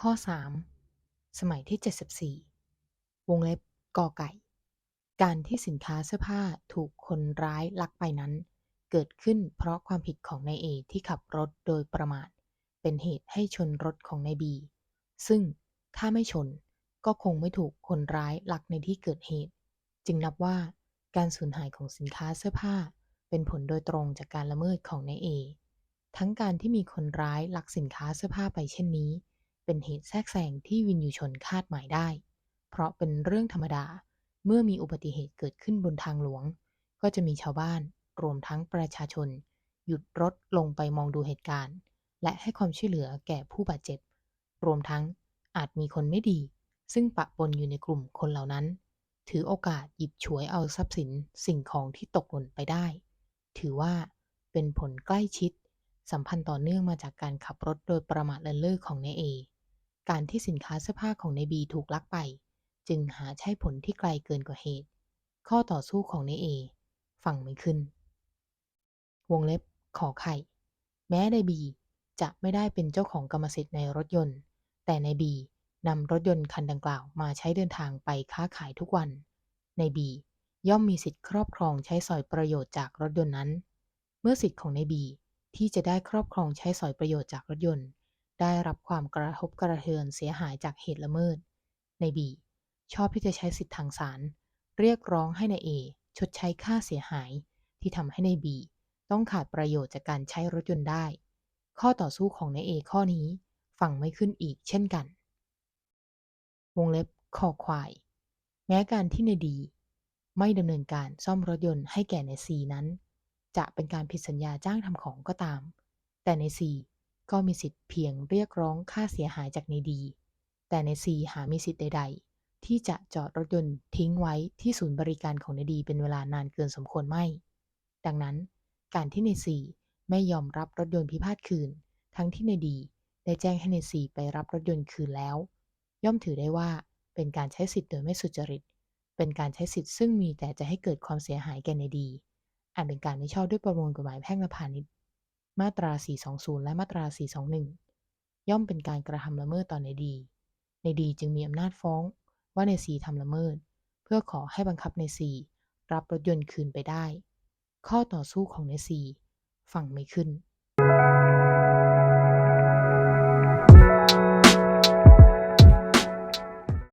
ข้อ 3 สมัยที่ 74 วงเล็บกอไก่ การที่สินค้าเสื้อผ้าถูกคนร้ายลักไปนั้น เกิดขึ้นเพราะความผิดของนายเอที่ขับรถโดยประมาท เป็นเหตุให้ชนรถของนายบี ซึ่งถ้าไม่ชนก็คงไม่ถูกคนร้ายลักในที่เกิดเหตุ จึงนับว่า การสูญหายของสินค้าเสื้อผ้า เป็นผลโดยตรงจากการละเมิดของนายเอ ทั้งการที่มีคนร้ายลักสินค้าเสื้อผ้าไปเช่นนี้ เป็นเหตุแทรกแซงที่วินยูชนคาดหมายได้ เพราะเป็นเรื่องธรรมดาเมื่อมีอุบัติเหตุเกิดขึ้นบนทางหลวง ก็จะมีชาวบ้านรวมทั้งประชาชน หยุดรถลงไปมองดูเหตุการณ์ และให้ความช่วยเหลือแก่ผู้บาดเจ็บ รวมทั้งอาจมีคนไม่ดี ซึ่งปะปนอยู่ในกลุ่มคนเหล่านั้น ถือโอกาสหยิบฉวยเอาทรัพย์สินสิ่งของที่ตกหล่นไปได้ ถือว่าเป็นผลใกล้ชิด สัมพันธ์ต่อเนื่องมาจากการขับรถโดยประมาทเลินเล่อของนายเอ การที่สินค้าเสื้อผ้าของนายบีถูกลักไป จึงหาใช่ผลที่ไกลเกินกว่าเหตุ ข้อต่อสู้ของนายเอฟังไม่ขึ้น วงเล็บขอไข่ แม้นายบีจะไม่ได้เป็นเจ้าของกรรมสิทธิ์ในรถยนต์ แต่นายบี นำรถยนต์คันดังกล่าวมาใช้เดินทางไปค้าขายทุกวัน ในบีย่อมมีสิทธิครอบครองใช้สอยประโยชน์จากรถยนต์นั้น เมื่อสิทธิของในบีที่จะได้ครอบครองใช้สอยประโยชน์จากรถยนต์ ได้รับความกระทบกระเทือนเสียหายจากเหตุละเมิด ในบีชอบที่จะใช้สิทธิทางศาลเรียกร้องให้ในายเอชดใช้ค่าเสียหาย ที่ทำให้ในบีต้องขาดประโยชน์จากการใช้รถยนต์ได้ ข้อต่อสู้ของในเอข้อนี้ฟังไม่ขึ้นอีกเช่นกัน วงเล็บคอควาย แม้การที่ในดี ไม่ดำเนินการซ่อมรถยนต์ให้แก่ในซีนั้น จะเป็นการผิดสัญญาจ้างทำของก็ตาม แต่ในซีก็มีสิทธิ์เพียงเรียกร้องค่าเสียหายจากในดี แต่ในซีหามีสิทธิ์ใด ๆ ที่จะจอดรถยนต์ทิ้งไว้ที่ศูนย์บริการของในดีเป็นเวลานานเกินสมควรไม่ ดังนั้น การที่ในซีไม่ยอมรับรถยนต์พิพาทคืน ทั้งที่ในดีได้แจ้งให้ในซีไปรับรถยนต์คืนแล้ว ย่อมถือได้ว่าเป็นการใช้สิทธิ์โดยไม่สุจริต เป็นการใช้สิทธิ์ซึ่งมีแต่จะให้เกิดความเสียหายแก่ในดีอาจเป็นการไม่ชอบด้วยประมวลกฎหมายแพ่งและพาณิชย์ มาตรา 420 และมาตรา 421 ย่อมเป็นการกระทำละเมิดต่อในดี ในดีจึงมีอำนาจฟ้องว่าในายซีทำละเมิด เพื่อขอให้บังคับในายซีรับรถยนต์คืนไปได้ ข้อต่อสู้ของในายซีฟังไม่ขึ้น